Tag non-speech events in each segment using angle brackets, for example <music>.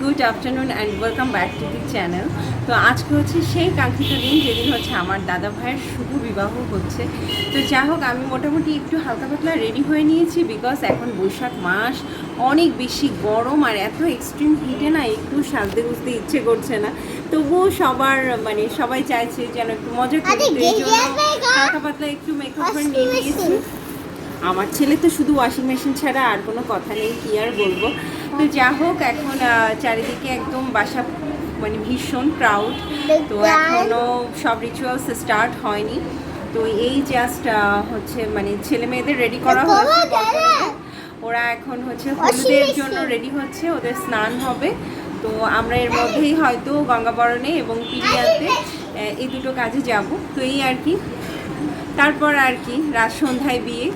Good afternoon and welcome back to the channel তো আজকে হচ্ছে সেই কাঙ্ক্ষিত দিন যেদিন হচ্ছে আমার দাদা ভাইয়ের শুভ বিবাহ হচ্ছে। তো যাই হোক আমি মোটামুটি একটু হালকা পাতলা রেডি হয়ে নিয়েছি বিকজ এখন বৈশাখ মাস। অনেক বেশি গরম আর এত এক্সট্রিম হিটে না একটু সাজতে গুজতে ইচ্ছে করছে না। তবুও সবার মানে সবাই চাইছে যেন একটু মজা করতে এই জন্য হালকা পাতলা একটু মেকআপ করে নিয়ে নিয়েছি। আমার ছেলে তো শুধু ওয়াশিং মেশিন ছাড়া আর কোনো কথা নেই কি আর বলব? তো যা হোক এখন চারিদিকে একদম বাসা মানে ভীষণ ক্রাউড তো এখনও সব রিচুয়ালস স্টার্ট হয়নি। তো এই জাস্ট হচ্ছে মানে ছেলে মেয়েদের রেডি করা হয়েছে ওরা এখন হচ্ছে হলুদের জন্য রেডি হচ্ছে ওদের স্নান হবে। তো আমরা এর মধ্যেই হয়তো গঙ্গাবরণে এবং পিরিয়াতে এই দুটো কাজে যাব। তো এই আর কি। তারপর আর কি রাত সন্ধ্যায় বিয়ে।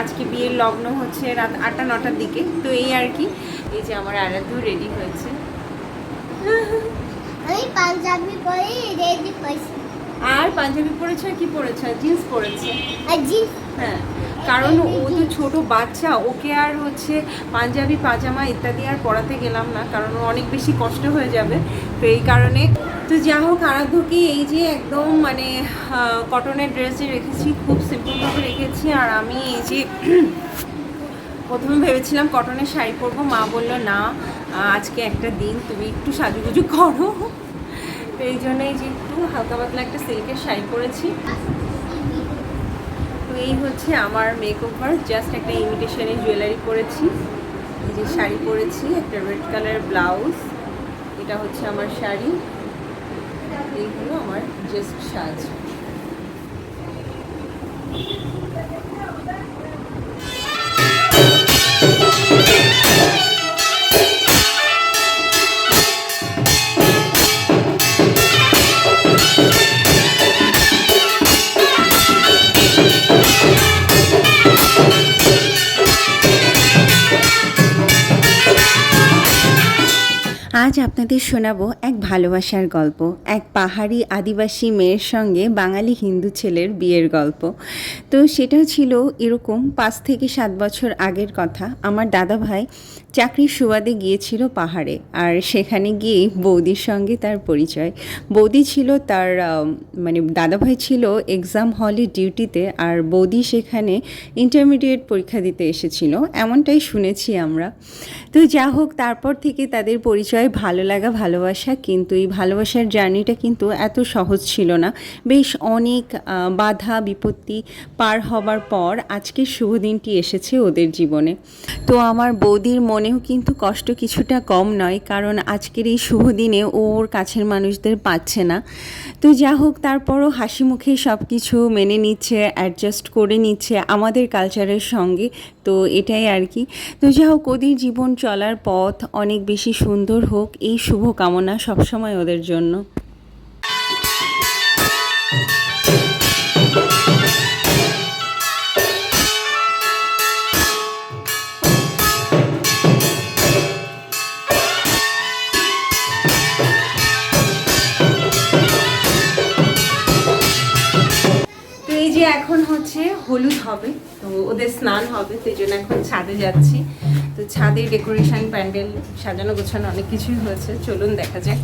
আজকে বিয়ের লগ্ন হচ্ছে রাত আটটা নটার দিকে। তো এই আর কি এই যে আমার আরাধ্য রেডি হয়েছে। পাঞ্জাবি পরে রেডি হয়েছি। আর পাঞ্জাবি পরেছে আর কি পরেছে? জিন্স পরেছে। হ্যাঁ কারণ ও তো ছোট বাচ্চা ওকে আর হচ্ছে পাঞ্জাবি পাজামা ইত্যাদি আর পরাতে গেলাম না কারণ অনেক বেশি কষ্ট হয়ে যাবে। তো এই কারণে তো যা হোক, আরাধ্যকে এই যে একদম মানে কটনের ড্রেসে রেখেছি, খুব সিম্পলভাবে রেখেছি। আর আমি এই যে <clears throat> প্রথমে ভেবেছিলাম কটনের শাড়ি পরবো। মা বলল, না আজকে একটা দিন, তুমি একটু সাজুগুজু করো। তো এই জন্য এই যে একটু হালকা পাতলা একটা সিল্কের শাড়ি পরেছি। তো এই হচ্ছে আমার মেকওভার জাস্ট একটা ইমিটেশনের জুয়েলারি পরেছি। এই যে শাড়ি পরেছি, একটা রেড কালার ব্লাউজ এটা হচ্ছে আমার শাড়ি। এইগুলো আমার জাস্ট সাজ। আজ আপনাদের শোনাবো এক ভালোবাসার গল্প, এক পাহাড়ি আদিবাসী মেয়ের সঙ্গে বাঙালি হিন্দু ছেলের বিয়ের গল্প। তো সেটা ছিল এরকম পাঁচ থেকে সাত বছর আগের কথা। আমার দাদা ভাই চাকরির সুবাদে গিয়েছিল পাহাড়ে আর সেখানে গিয়ে বৌদির সঙ্গে তার পরিচয়। বৌদি ছিল তার মানে দাদাভাই ছিল এক্সাম হলে ডিউটিতে আর বৌদি সেখানে ইন্টারমিডিয়েট পরীক্ষা দিতে এসেছিল, এমনটাই শুনেছি আমরা। তো যা হোক, তারপর থেকে তাদের পরিচয় ভালো লাগা, ভালোবাসা, কিন্তু এই ভালোবাসার জার্নিটা কিন্তু এত সহজ ছিল না। বেশ অনেক বাধা, বিপত্তি পার হবার পর আজকের শুভ দিনটি এসেছে ওদের জীবনে। তো আমার বৌদির মনেও কিন্তু কষ্ট কিছুটা কম নয়, কারণ আজকের এই শুভ দিনে ওর কাছের মানুষদের পাচ্ছে না। তো যা হোক, তারপরও হাসি মুখে সব কিছু মেনে নিচ্ছে অ্যাডজাস্ট করে নিচ্ছে আমাদের কালচারের সঙ্গে, তো এটাই আর কি। তো যা হোক, ওদের জীবন চলার পথ অনেক বেশি সুন্দর হোক, এই শুভ কামনা সবসময় ওদের জন্য। হলুদ হবে, তো ওদের স্নান হবে, সেই জন্য এখন ছাদে যাচ্ছি। তো ছাদে ডেকোরেশন প্যান্ডেল সাজানো গোছানো অনেক কিছুই হয়েছে, চলুন দেখা যাক।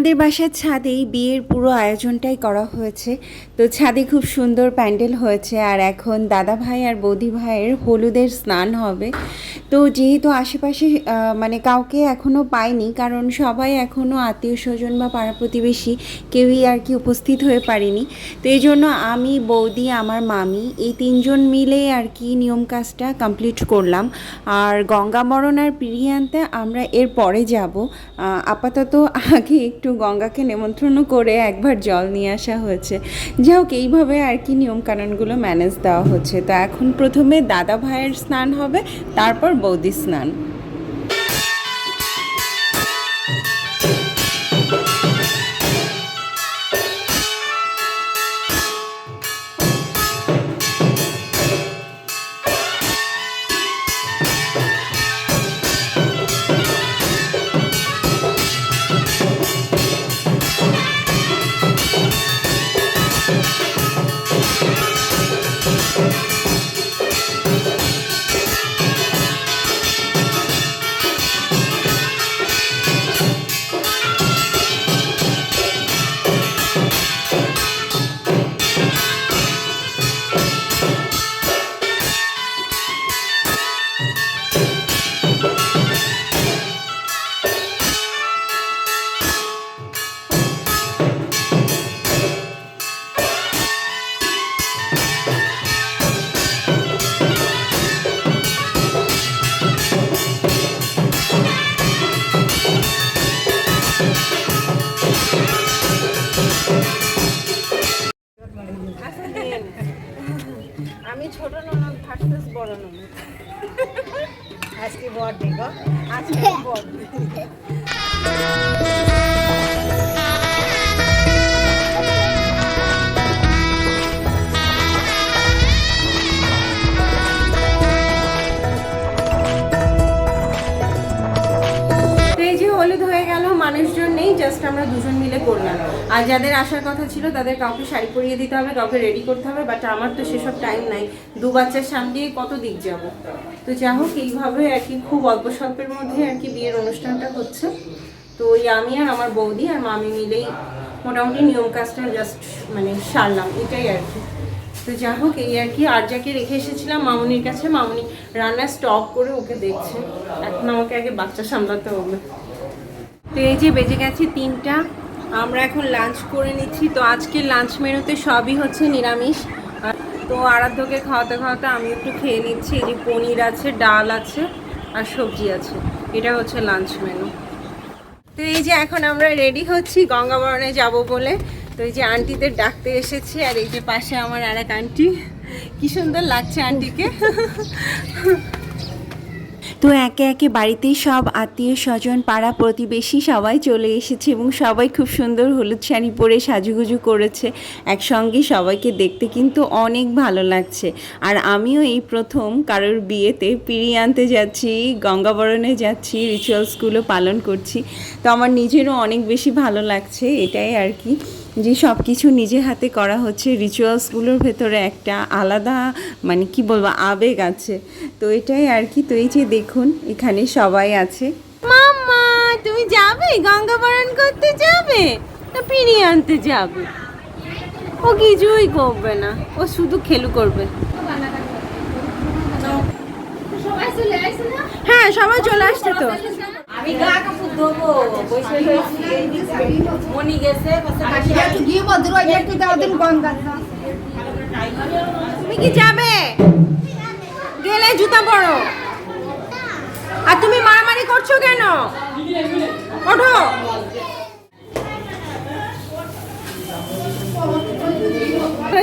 আমাদের বাসার ছাদেই বিয়ের পুরো আয়োজনটাই করা হয়েছে। তো ছাদে খুব সুন্দর প্যান্ডেল হয়েছে আর এখন দাদা ভাই আর বৌদি ভাইয়ের হলুদের স্নান হবে। তো যেহেতু আশেপাশে মানে কাউকে এখনও পাইনি, কারণ সবাই এখনও আত্মীয় স্বজন বা পাড়া প্রতিবেশী কেউই আর কি উপস্থিত হয়ে পারেনি। তো এই জন্য আমি, বৌদি, আমার মামি, এই তিনজন মিলে আর কি নিয়ম কাজটা কমপ্লিট করলাম। আর গঙ্গামরণ আর পিরিয়ান্তে আমরা এর পরে যাব। আপাতত আগে একটু গঙ্গাকে নেমন্ত্রণ করে একবার জল নিয়ে আসা হয়েছে। যাই হোক, এইভাবে আর কি নিয়মকানুনগুলো ম্যানেজ দেওয়া হচ্ছে। তো এখন প্রথমে দাদা ভাইয়ের স্নান হবে, তারপর বৌদি স্নান আজকে বর দেখো আজকে বড় তো জাস্ট আমরা দুজন মিলে করলাম। আর যাদের আসার কথা ছিল, তাদের কাউকে শাড়ি পরিয়ে দিতে হবে, কাউকে রেডি করতে হবে বাট আমার তো সেসব টাইম নাই। দু বাচ্চার সামনে কত দিক যাব? তো যা হোক, এইভাবে আর কি খুব অল্প স্বল্পের মধ্যে আর কি বিয়ের অনুষ্ঠানটা হচ্ছে। তো ওই আমি আর আমার বৌদি আর মামি মিলেই মোটামুটি নিয়ম কাজটা জাস্ট মানে সারলাম, এটাই আর কি। তো যা হোক, এই আর কি আর যাকে রেখে এসেছিলাম মামুনির কাছে। মামুনি রান্না স্টপ করে ওকে দেখছে। এখন আমাকে আগে বাচ্চা সামলাতে হবে। তো এই যে বেজে গেছে তিনটা, আমরা এখন লাঞ্চ করে নিচ্ছি। তো আজকের লাঞ্চ মেনুতে সবই হচ্ছে নিরামিষ। তো আরাধ্যকে খাওয়াতে খাওয়াতে আমি একটু খেয়ে নিচ্ছি। এই যে পনির আছে, ডাল আছে, আর সবজি আছে। এটা হচ্ছে লাঞ্চ মেনু তো এই যে এখন আমরা রেডি হচ্ছি, গঙ্গাবরণে যাব বলে। তো এই যে আন্টিদের ডাকতে এসেছি, আর এই যে পাশে আমার আর এক আন্টি। কি সুন্দর লাগছে আন্টিকে। তো একে একে বাড়িতেই সব আত্মীয় স্বজন, পাড়া প্রতিবেশী সবাই চলে এসেছে এবং সবাই খুব সুন্দর হলুদ শাড়ি পরে সাজুগুজু করেছে। একসঙ্গে সবাইকে দেখতে কিন্তু অনেক ভালো লাগছে। আর আমিও এই প্রথম কারোর বিয়েতে পিড়ি আনতে যাচ্ছি, গঙ্গাবরণে যাচ্ছি রিচুয়ালসগুলো পালন করছি। তো আমার নিজেরও অনেক বেশি ভালো লাগছে, এটাই আর কি। যে সব কিছু নিজে হাতে করা হচ্ছে রিচুয়ালসগুলোর ভেতরে একটা আলাদা মানে কি বলব আবেগ আছে। তো এটাই আর কি। তো এই যে দেখুন এখানে সবাই আছে। মাম্মা তুমি যাবে? গঙ্গাবরণ করতে যাবে? না পিড়ি আনতে যাবে? ও কিছুই করবে না। ও শুধু খেলু করবে। হ্যাঁ সবাই চলে আসছে তো। তুমি কি যাবে? গেলে জুতা পরো। আর তুমি মারামারি করছ কেন? ওঠো।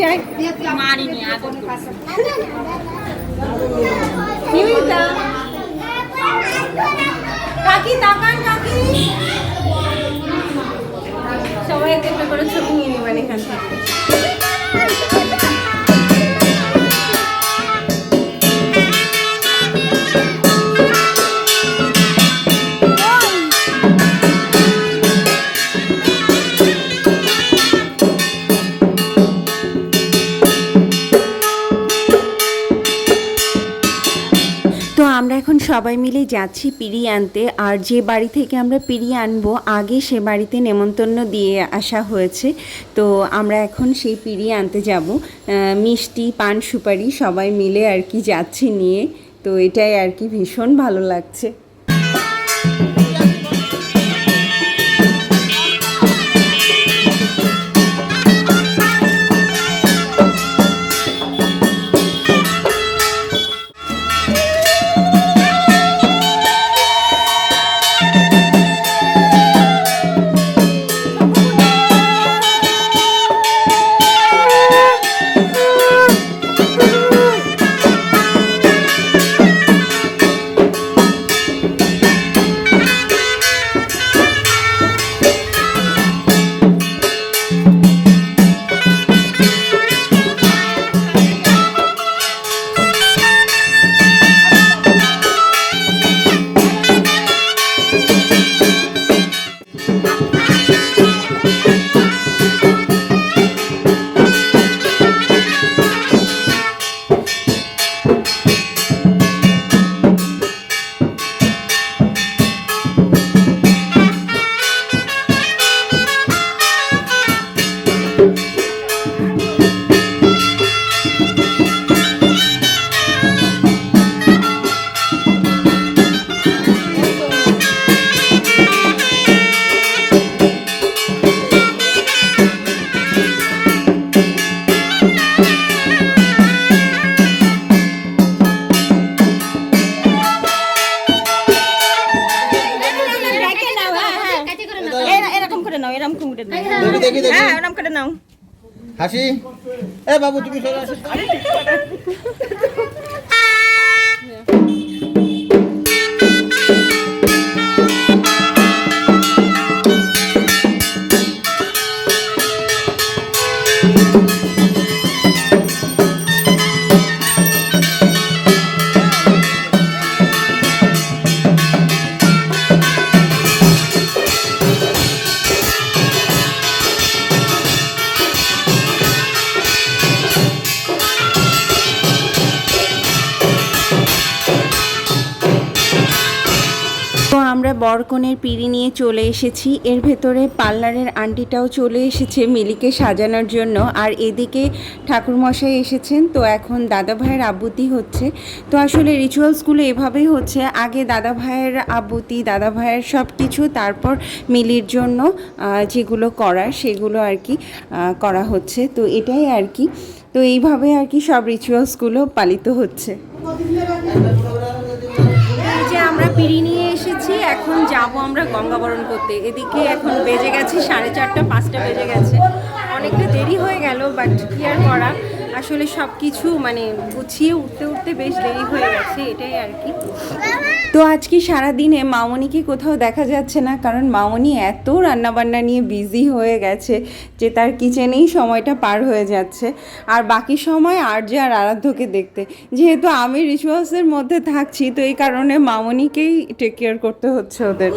যাই মারিনি কাকি তাকান কাকি সবাই একটা করে ছবি নিয়ে নেবেন এখান থেকে। সবাই মিলে যাচ্ছি পিড়ি আনতে। আর যে বাড়ি থেকে আমরা পিড়ি আনব, আগে সে বাড়িতে নেমন্তন্ন দিয়ে আসা হয়েছে। তো আমরা এখন সেই পিড়ি আনতে যাব। মিষ্টি, পান সুপারি সবাই মিলে আর কি যাচ্ছি নিয়ে। তো এটাই আর কি ভীষণ ভালো লাগছে। নাও। হাসি? এ বাবু তুমি সরে আসো। তো বরকনের পিড়ি নিয়ে চলে এসেছি। এর ভেতরে পার্লারের আন্টিটাও চলে এসেছে মিলিকে সাজানোর জন্য। আর এদিকে ঠাকুরমশাই এসেছেন। তো এখন দাদা ভাইয়ের আবৃত্তি হচ্ছে। তো আসলে রিচুয়ালসগুলো এভাবেই হচ্ছে। আগে দাদা ভাইয়ের আবৃত্তি দাদা ভাইয়ের সব কিছু তারপর মিলির জন্য যেগুলো করার সেগুলো আর কি করা হচ্ছে। তো এটাই আর কি। তো এইভাবে আর কি সব রিচুয়ালসগুলো পালিত হচ্ছে। যে আমরা পিড়ি নিয়ে এসেছি এখন যাব আমরা গঙ্গাবরণ করতে। এদিকে এখন বেজে গেছে সাড়ে চারটা, পাঁচটা বেজে গেছে। অনেকটা দেরি হয়ে গেল বাট কি আর করা? আসলে সব কিছু মানে গুছিয়ে উঠতে উঠতে বেশ দেরি হয়ে গেছে এটাই আর কি তো আজকে সারা দিনে মামনিকে কোথাও দেখা যাচ্ছে না কারণ মামনি এত রান্নাবান্না নিয়ে বিজি হয়ে গেছে যে তার কিচেনেই সময়টা পার হয়ে যাচ্ছে আর বাকি সময় আর যে আর আরাধ্যকে দেখতে যেহেতু আমি রিচুয়ালসের মধ্যে থাকছি তো এই কারণে মামনিকেই টেক কেয়ার করতে হচ্ছে ওদের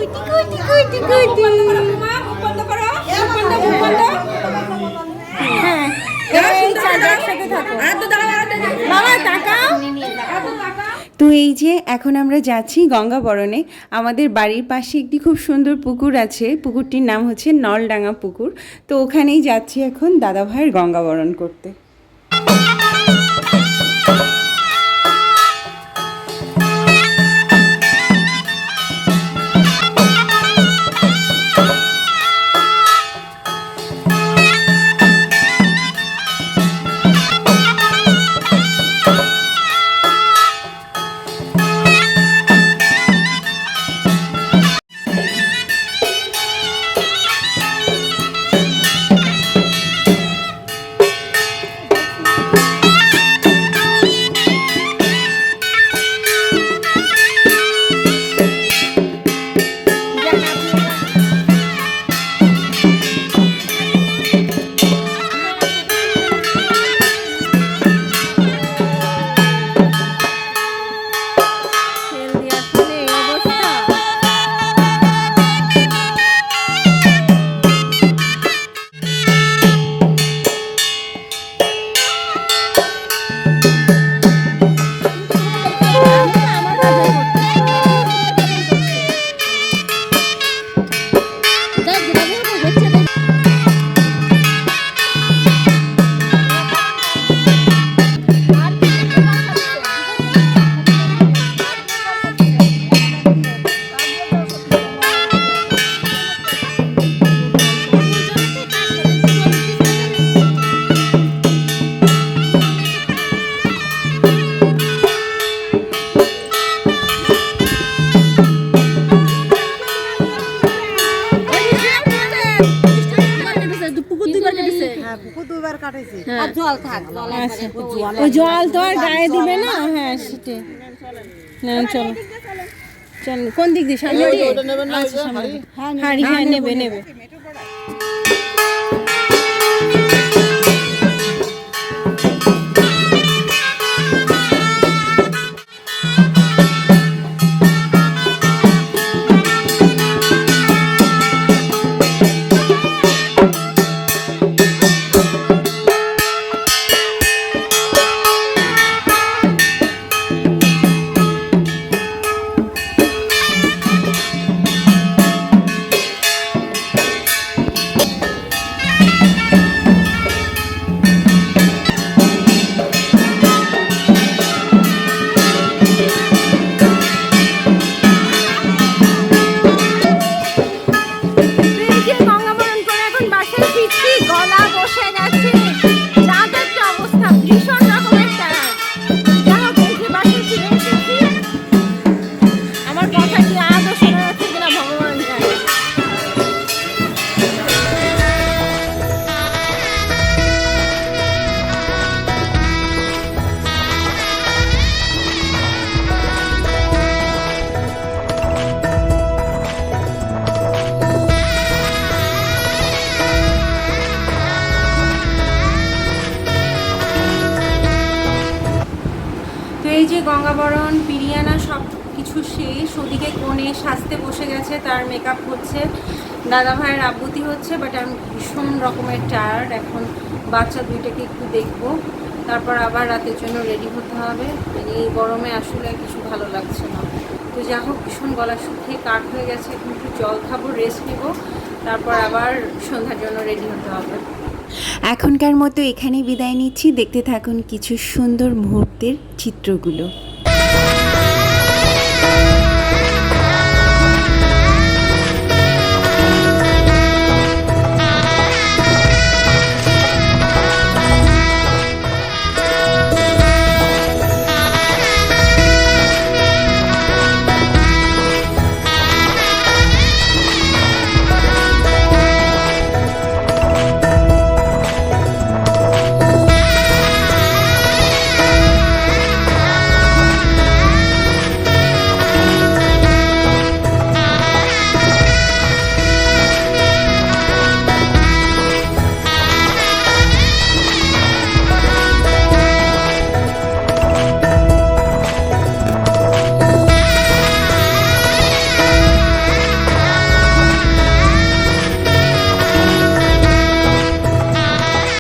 হ্যাঁ এই চারজন একসাথে থাকো মামা তাকাও তো এই যে এখন আমরা যাচ্ছি গঙ্গাবরণে আমাদের বাড়ির পাশে একটি খুব সুন্দর পুকুর আছে। পুকুরটির নাম হচ্ছে নলডাঙ্গা পুকুর। তো ওখানেই যাচ্ছি এখন দাদা ভাইয়ের গঙ্গাবরণ করতে। সেটাই চল। চলো। কোন দিক দিয়ে? সামনে যে হাড়ি? হাড়ি হ্যাঁ নেবে। নেবে। কোণে সাজতে বসে গেছে, তার মেকআপ হচ্ছে। দাদা ভাইয়ের আব্বুতি হচ্ছে বাট আমি ভীষণ রকমের টায়ার্ড এখন বাচ্চা দুইটাকে একটু দেখব। তারপর আবার রাতের জন্য রেডি হতে হবে। মানে এই গরমে আসলে কিছু ভালো লাগছে না। তো যা হোক, ভীষণ গলা শুকিয়ে কাঠ হয়ে গেছে। এখন একটু জল খাব রেস্ট নেব। তারপর আবার সন্ধ্যার জন্য রেডি হতে হবে। এখনকার মতো এখানেই বিদায় নিচ্ছি। দেখতে থাকুন কিছু সুন্দর মুহূর্তের চিত্রগুলো।